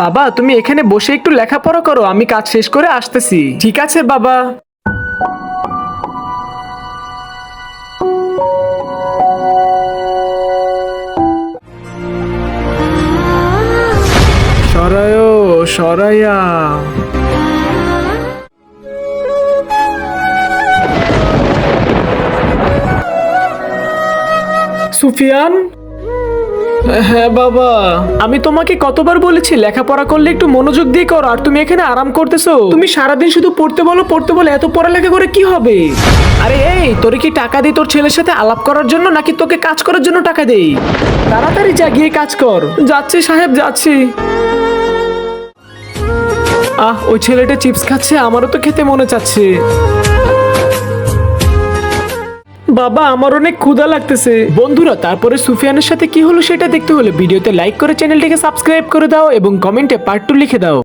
বাবা, তুমি এখানে বসে একটু লেখাপড়া করো, আমি কাজ শেষ করে আসতেছি। ঠিক আছে, বাবা। সরায় সরাইয়া সুফিয়ান? হ্যাঁ বাবা। আমি তোমাকে কতবার বলেছি লেখাপড়া করলে একটু মনোযোগ দিয়ে করো আর তুমি এখানে আরাম করতেছো। তুমি সারাদিন শুধু পড়তে বলো পড়তে বলো এত পড়ালেখা করে কি হবে? আরে এই তোরে কি টাকা দিই তোর ছেলের সাথে আলাপ করার জন্য নাকি তোকে কাজ করার জন্য টাকা দেই? তাড়াতাড়ি যা গিয়ে কাজ কর। যাচ্ছি সাহেব যাচ্ছি। আহ ওই ছেলেটা চিপস খাচ্ছে আমারও তো খেতে মনে চাচ্ছে। বাবা, আমার অনেক ক্ষুধা লাগতেছে। বন্ধুরা, তারপরে সুফিয়ানের সাথে কি হলো সেটা দেখতে হলে ভিডিওতে লাইক করে চ্যানেলটিকে সাবস্ক্রাইব করে দাও এবং কমেন্টে পার্ট টু লিখে দাও।